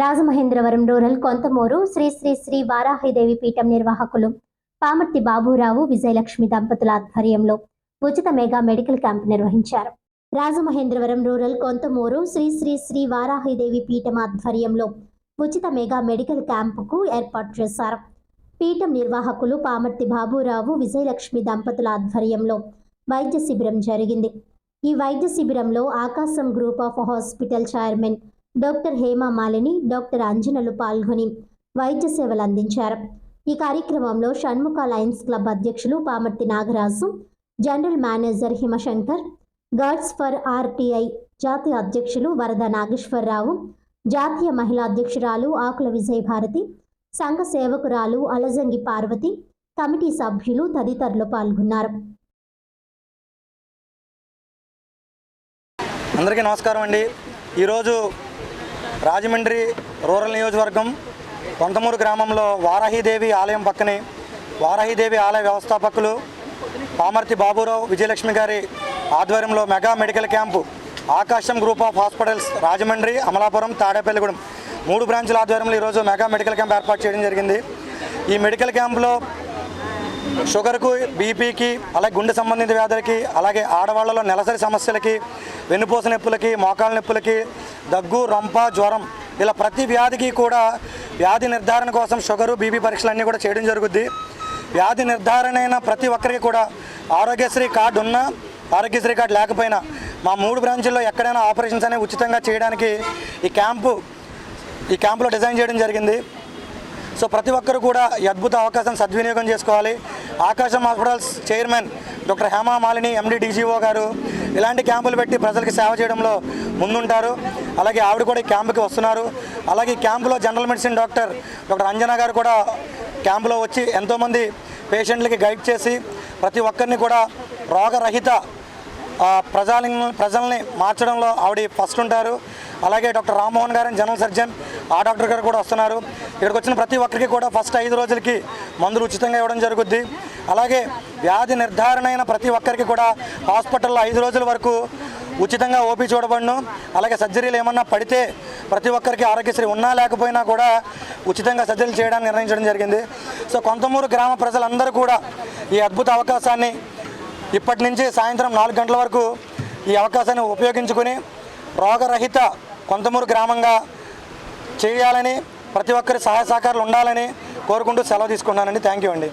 Rajamahendravaram rural Konthamuru Shri Shri Shri Varahidevi పీఠం నిర్వాహకులు పామర్తి బాబురావు విజయలక్ష్మి దంపతుల ఆధ్వర్యంలో ఉచిత మెగా మెడికల్ క్యాంప్ నిర్వహించారు. రాజమహేంద్రవరం రూరల్ కొంతమూరు శ్రీ శ్రీ శ్రీ వారాహిదేవి పీఠం ఆధ్వర్యంలో ఉచిత మెగా మెడికల్ క్యాంపుకు ఏర్పాటు చేశారు. పీఠం నిర్వాహకులు పామర్తి బాబురావు విజయలక్ష్మి దంపతుల ఆధ్వర్యంలో వైద్య శిబిరం జరిగింది. ఈ వైద్య శిబిరంలో Akasham group of hospital chairman doctor Hema Malini doctor అంజనలు పాల్గొని వైద్య సేవలు అందించారు. ఈ కార్యక్రమంలో షణ్ముఖ లయన్స్ క్లబ్ అధ్యక్షులు Pamarthi Nagaraju general manager Himashankar guards for RTI జాతీయ అధ్యక్షులు వరద నాగేశ్వరరావు జాతీయ మహిళా అధ్యక్షురాలు ఆకుల విజయభారతి సంఘ సేవకురాలు అలజంగి పార్వతి కమిటీ సభ్యులు తదితరులు పాల్గొన్నారు. అందరికీ నమస్కారం అండి. ఈరోజు రాజమండ్రి రూరల్ నియోజకవర్గం కొంతమూరు గ్రామంలో వారాహీదేవి ఆలయం పక్కనే వారాహీదేవి ఆలయ వ్యవస్థాపకులు పామర్తి బాబురావు విజయలక్ష్మి గారి ఆధ్వర్యంలో mega medical camp Akasham group of hospitals Rajahmundry Amalapuram Tadepalligudem మూడు బ్రాంచుల ఆధ్వర్యంలో ఈరోజు మెగా మెడికల్ క్యాంప్ ఏర్పాటు చేయడం జరిగింది. ఈ మెడికల్ క్యాంపులో షుగర్కు బీపీకి అలాగే గుండె సంబంధిత వ్యాధులకి అలాగే ఆడవాళ్ళలో నెలసరి సమస్యలకి వెన్నుపూస నొప్పులకి మోకాళ్ళ నొప్పులకి దగ్గు రొంప జ్వరం ఇలా ప్రతి వ్యాధికి కూడా వ్యాధి నిర్ధారణ కోసం షుగరు బీపీ పరీక్షలు అన్నీ కూడా చేయడం జరుగుద్ది. వ్యాధి నిర్ధారణ అయిన ప్రతి ఒక్కరికి కూడా ఆరోగ్యశ్రీ కార్డు ఉన్నా ఆరోగ్యశ్రీ కార్డు లేకపోయినా మా మూడు బ్రాంచుల్లో ఎక్కడైనా ఆపరేషన్స్ అనేవి ఉచితంగా చేయడానికి ఈ క్యాంపు ఈ క్యాంపులో డిజైన్ చేయడం జరిగింది. సో ప్రతి ఒక్కరు కూడా ఈ అద్భుత అవకాశం సద్వినియోగం చేసుకోవాలి. Akasham hospitals chairman doctor Hema Malini MD DGO గారు ఇలాంటి క్యాంపులు పెట్టి ప్రజలకు సేవ చేయడంలో ముందుంటారు. అలాగే ఆవిడ కూడా ఈ క్యాంపుకి వస్తున్నారు. అలాగే క్యాంపులో general medicine doctor doctor Anjana గారు కూడా క్యాంపులో వచ్చి ఎంతోమంది పేషెంట్లకి గైడ్ చేసి ప్రతి ఒక్కరిని కూడా రోగరహిత ఆ, ప్రజలని ప్రజల్ని మార్చడంలో ఆవిడ ఫస్ట్ ఉంటారు. అలాగే డాక్టర్ రామ్మోహన్ గారు జనరల్ సర్జన్ ఆ డాక్టర్ గారు కూడా వస్తున్నారు. ఇక్కడికి వచ్చిన ప్రతి ఒక్కరికి కూడా ఫస్ట్ ఐదు రోజులకి మందులు ఉచితంగా ఇవ్వడం జరుగుద్ది. అలాగే వ్యాధి నిర్ధారణ అయిన ప్రతి ఒక్కరికి కూడా హాస్పిటల్లో ఐదు రోజుల వరకు ఉచితంగా ఓపీ చూడబడును. అలాగే సర్జరీలు ఏమన్నా పడితే ప్రతి ఒక్కరికి ఆరోగ్యశ్రీ ఉన్నా లేకపోయినా కూడా ఉచితంగా సర్జరీలు చేయడానికి నిర్ణయించడం జరిగింది. సో కొంతమూరు గ్రామ ప్రజలందరూ కూడా ఈ అద్భుత అవకాశాన్ని ఇప్పటి నుంచి సాయంత్రం నాలుగు గంటల వరకు ఈ అవకాశాన్ని ఉపయోగించుకుని రోగరహిత కొంతమూరు గ్రామంగా చేయాలని ప్రతి ఒక్కరి సహాయ సహకారాలు ఉండాలని కోరుకుంటూ సెలవు తీసుకున్నానండి థ్యాంక్ యూ అండి.